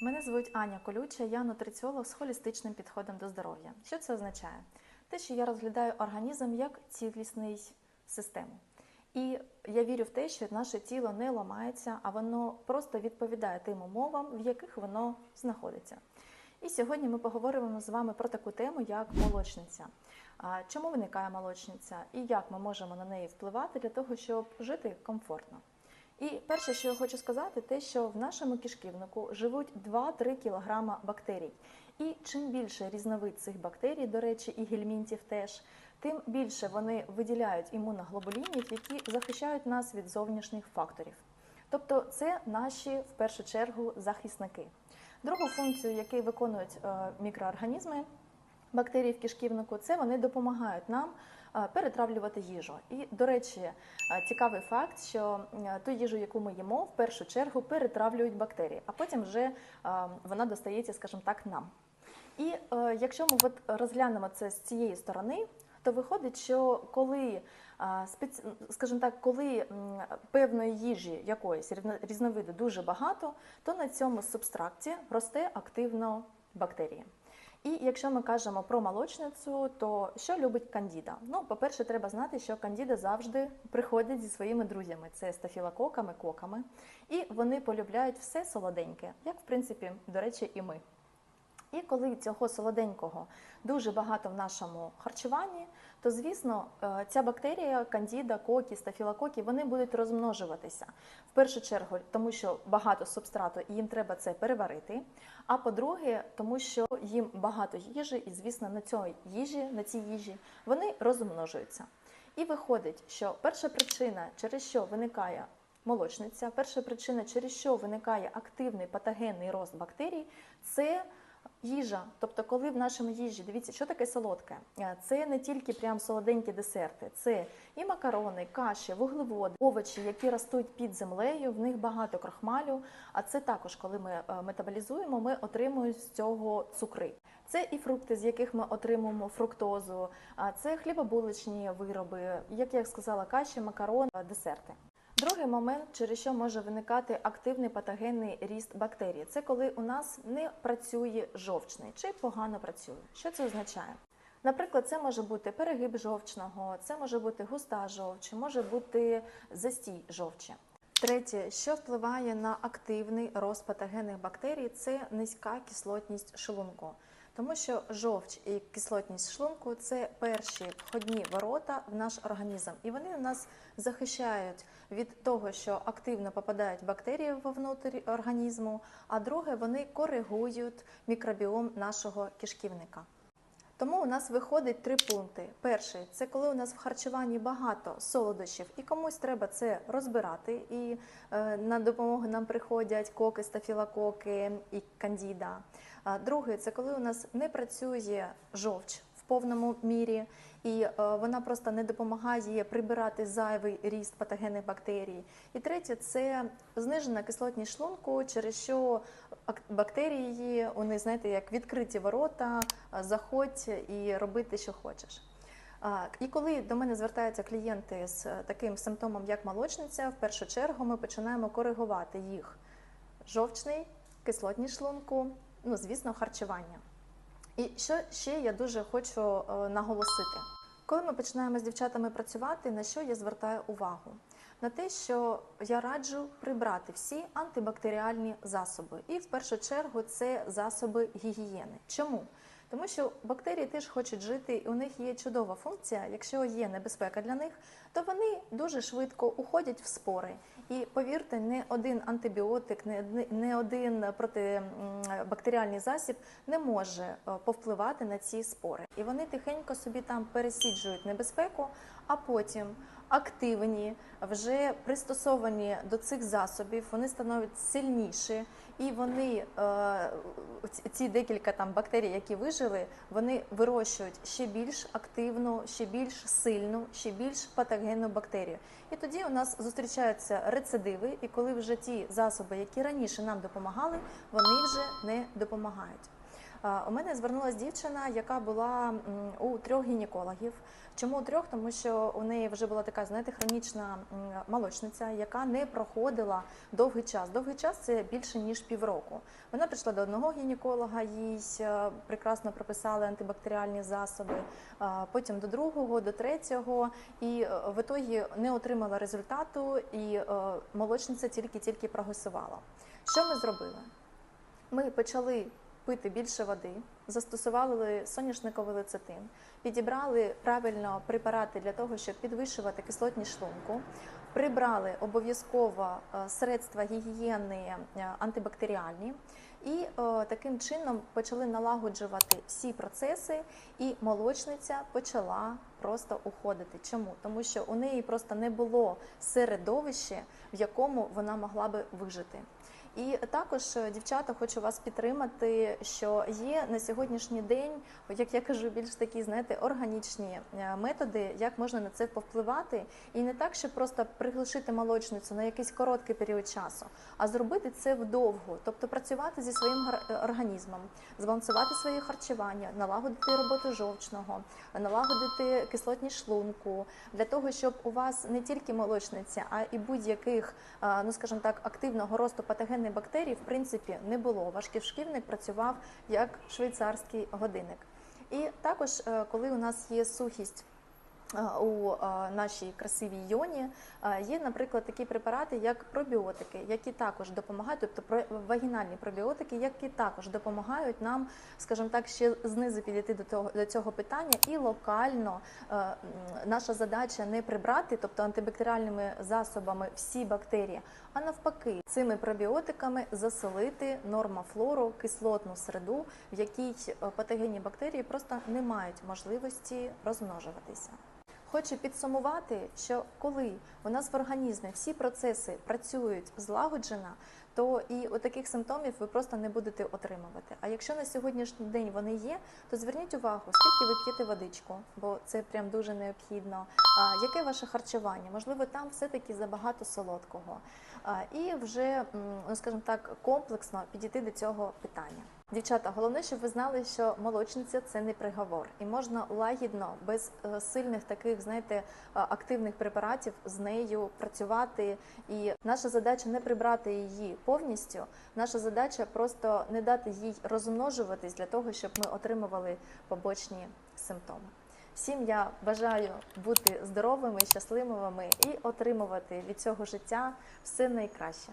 Мене звуть Аня Колюча, я нутриціолог з холістичним підходом до здоров'я. Що це означає? Те, що я розглядаю організм як цілісний систему. І я вірю в те, що наше тіло не ламається, а воно просто відповідає тим умовам, в яких воно знаходиться. І сьогодні ми поговоримо з вами про таку тему, як молочниця. Чому виникає молочниця і як ми можемо на неї впливати для того, щоб жити комфортно. І перше, що я хочу сказати, те, що в нашому кишківнику живуть 2-3 кг бактерій. І чим більше різновид цих бактерій, до речі, і гельмінтів теж, тим більше вони виділяють імуноглобулінів, які захищають нас від зовнішніх факторів. Тобто це наші в першу чергу захисники. Другу функцію, яку виконують е, мікроорганізми, бактерії в кишківнику, це вони допомагають нам е, перетравлювати їжу. І, до речі, е, цікавий факт, що е, ту їжу, яку ми їмо, в першу чергу перетравлюють бактерії, а потім вже вона достається, скажімо так, нам. І якщо ми от розглянемо це з цієї сторони, то виходить, що коли, скажімо так, коли певної їжі якоїсь різновиду дуже багато, то на цьому субстракті росте активно бактерії. І якщо ми кажемо про молочницю, то що любить кандіда? Ну, по-перше, треба знати, що кандіда завжди приходить зі своїми друзями: це стафілококами, коками, і вони полюбляють все солоденьке, як в принципі, до речі, і ми. І коли цього солоденького дуже багато в нашому харчуванні, то звісно е, ця бактерія, кандіда, кокі, стафілококи, вони будуть розмножуватися. В першу чергу, тому що багато субстрату і їм треба це переварити. А по-друге, тому що їм багато їжі, і звісно, на цій їжі, на цій їжі вони розмножуються. І виходить, що перша причина, через що виникає молочниця, перша причина, через що виникає активний патогенний рост бактерій, це Їжа, тобто, коли в нашому їжі, дивіться, що таке солодке? Е, Це не тільки прям солоденькі десерти, це і макарони, каші, вуглеводи, овочі, які ростуть під землею, в них багато крахмалю. А це також, коли ми е, метаболізуємо, ми отримуємо з цього цукри. Це і фрукти, з яких ми отримуємо фруктозу, це хлібобулочні вироби, як я сказала, каші, макарони, десерти. Другий момент, через що може виникати активний патогенний ріст бактерій, це коли у нас не працює жовчний чи погано працює. Що це означає? Наприклад, це може бути перегиб жовчного, це може бути густа жовч, може бути застій жовчі. Третє, що впливає на активний рост патогенних бактерій, це низька кислотність шлунку. Тому що жовч і кислотність шлунку це перші входні ворота в наш організм, і вони нас захищають від того, що активно попадають бактерії вовнутрі організму. А друге, вони коригують мікробіом нашого кишківника. Тому у нас виходить три пункти. Перший це коли у нас в харчуванні багато солодощів, і комусь треба це розбирати. І е, на допомогу нам приходять коки, стафілококи і кандіда. А другий це коли у нас не працює жовч в повному мірі, і е, вона просто не допомагає прибирати зайвий ріст патогенних бактерій. І третє це знижена кислотність шлунку, через що бактерії, вони знаєте, як відкриті ворота, заходь і роби те, що хочеш. І коли до мене звертаються клієнти з е, таким симптомом, як молочниця, в першу чергу ми починаємо коригувати їх жовчний, кислотність шлунку, ну звісно, харчування. І що ще я дуже хочу е, наголосити. Коли ми починаємо з дівчатами працювати, на що я звертаю увагу? На те, що я раджу прибрати всі антибактеріальні засоби. І в першу чергу це засоби гігієни. Чому? Тому що бактерії теж хочуть жити, і у них є чудова функція. Якщо є небезпека для них, то вони дуже швидко уходять в спори. І повірте, не один антибіотик, не один протибактеріальний засіб не може е, повпливати на ці спори. І вони тихенько собі там пересіджують небезпеку, а потім активні, вже пристосовані до цих засобів, вони становлять сильніші, і вони е, ці декілька там бактерій, які вижили, вони вирощують ще більш активну, ще більш сильну, ще більш патогенну бактерію. І тоді у нас зустрічаються рецидиви, і коли вже ті засоби, які раніше нам допомагали, вони вже не допомагають. У мене звернулася дівчина, яка була у трьох гінекологів. Чому у трьох? Тому що у неї вже була така, знаєте, хронічна молочниця, яка не проходила довгий час. Довгий час це більше ніж півроку. Вона прийшла до одного гінеколога, їй е, прекрасно прописали антибактеріальні засоби, потім до другого, до третього, і е, в ітогі не отримала результату, і е, молочниця тільки-тільки прогресувала. Що ми зробили? Ми почали пити більше води, застосували соняшниковий лецитин, підібрали правильно препарати для того, щоб підвищувати кислотність шлунку, прибрали обов'язково е, средства гігієни е, антибактеріальні. І е, таким чином почали налагоджувати всі процеси, і молочниця почала просто уходити. Чому? Тому що у неї просто не було середовища, в якому вона могла би вижити. І також, е, дівчата, хочу вас підтримати, що є на сьогоднішній день, як я кажу, більш такі, знаєте, органічні е, методи, як можна на це повпливати, і не так, щоб просто приглушити молочницю на якийсь короткий період часу, а зробити це вдовго, тобто працювати зі своїм е, організмом, збалансувати своє харчування, налагодити роботу жовчного, налагодити кислотність шлунку, для того, щоб у вас не тільки молочниця, а і будь-яких, ну скажімо так, активного росту патогенних бактерій, в принципі, не було. Ваш кишківник працював як швейцарський годинник. І також, е, коли у нас є сухість. Е, У е, нашій красивій йоні е, є, наприклад, такі препарати, як пробіотики, які також допомагають, тобто вагінальні пробіотики, які також допомагають нам, скажімо так, ще знизу підійти до того до цього питання, і локально наша задача не прибрати, тобто антибактеріальними засобами всі бактерії, а навпаки, цими пробіотиками заселити нормофлору, кислотну середу, в якій патогенні бактерії просто не мають можливості розмножуватися. Хочу підсумувати, що коли у нас в організмі всі процеси працюють злагоджено, то і у таких симптомів ви просто не будете отримувати. А якщо на сьогоднішній день вони є, то зверніть увагу, скільки ви п'єте водичку, бо це прям дуже необхідно. А, яке ваше харчування? Можливо, там все-таки забагато солодкого. І вже, скажімо так, комплексно підійти до цього питання. Дівчата, головне, щоб ви знали, що молочниця це не приговор, і можна лагідно, без е, сильних таких, знаєте, е, активних препаратів з нею працювати. І наша задача не прибрати її повністю. Наша задача просто не дати їй розмножуватись для того, щоб ми отримували побочні симптоми. Всім я бажаю бути здоровими, щасливими і отримувати від цього життя все найкраще.